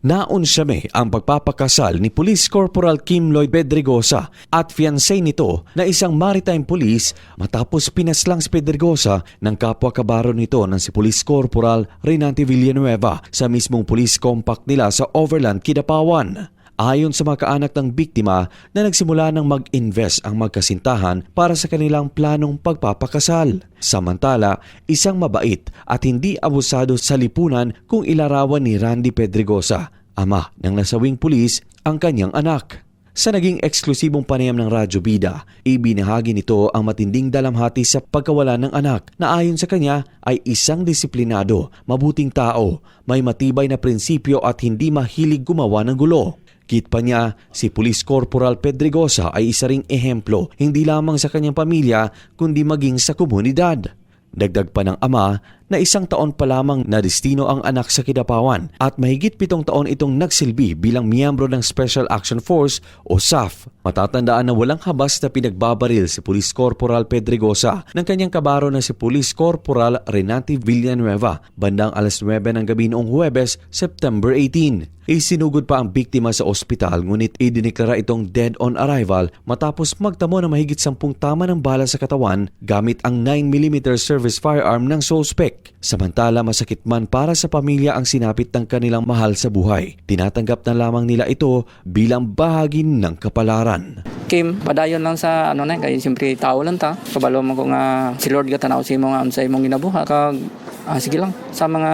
Naunsyame ang pagpapakasal ni Police Corporal Kim Lloyd Pedregosa at fiancé nito na isang maritime police matapos pinaslang si Pedregosa ng kapwa kabaro nito ng si Police Corporal Renante Villanueva sa mismong police compact nila sa Overland, Kidapawan. Ayon sa mga kaanak ng biktima na nagsimula ng mag-invest ang magkasintahan para sa kanilang planong pagpapakasal. Samantala, isang mabait at hindi abusado sa lipunan kung ilarawan ni Randy Pedregosa, ama ng nasawing pulis, ang kanyang anak. Sa naging eksklusibong panayam ng Radyo Bida, ibinahagi nito ang matinding dalamhati sa pagkawala ng anak na ayon sa kanya ay isang disiplinado, mabuting tao, may matibay na prinsipyo at hindi mahilig gumawa ng gulo. Kit pa niya, si Police Corporal Pedregosa ay isa ring ehemplo hindi lamang sa kanyang pamilya kundi maging sa komunidad. Dagdag pa ng ama na isang taon pa lamang na destino ang anak sa Kidapawan at mahigit pitong taon itong nagsilbi bilang miyembro ng Special Action Force o SAF. Matatandaan na walang habas na pinagbabaril si Police Corporal Pedregosa ng kanyang kabaro na si Police Corporal Renati Villanueva bandang alas 9 ng gabi noong Huwebes, September 18. Isinugod pa ang biktima sa ospital ngunit idiniklara itong dead on arrival matapos magtamo na mahigit sampung tama ng bala sa katawan gamit ang 9mm service firearm ng suspect. Samantala masakit man para sa pamilya ang sinapit ng kanilang mahal sa buhay. Tinatanggap na lamang nila ito bilang bahagi ng kapalaran. Kim, padayon lang sa ano na kay siyempre tao lang ta. Kabalo mo ko nga si Lord ga tanaw sa imo nga unsay imong ginabuhat. Kag ah, sige lang sa mga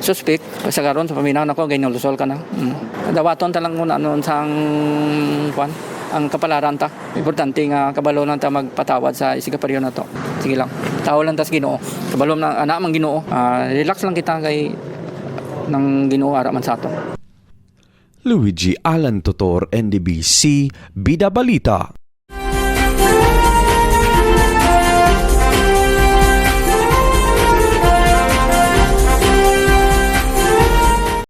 suspect sa karon sa paminaw nako ganyan lusol ka na. Mm. Dawaton ta lang muna noon sa ang kwan ang kapalaran ta. Importante nga kabalo lang ta magpatawad sa isigaparyo na to. Sige lang. Tao lang ta sa Ginoo. Kabalo na anak man Ginoo. Ah, relax lang kita kay nang Ginoo ara man sa ato. Luigi Alan Totor, NDBC, Bida Balita.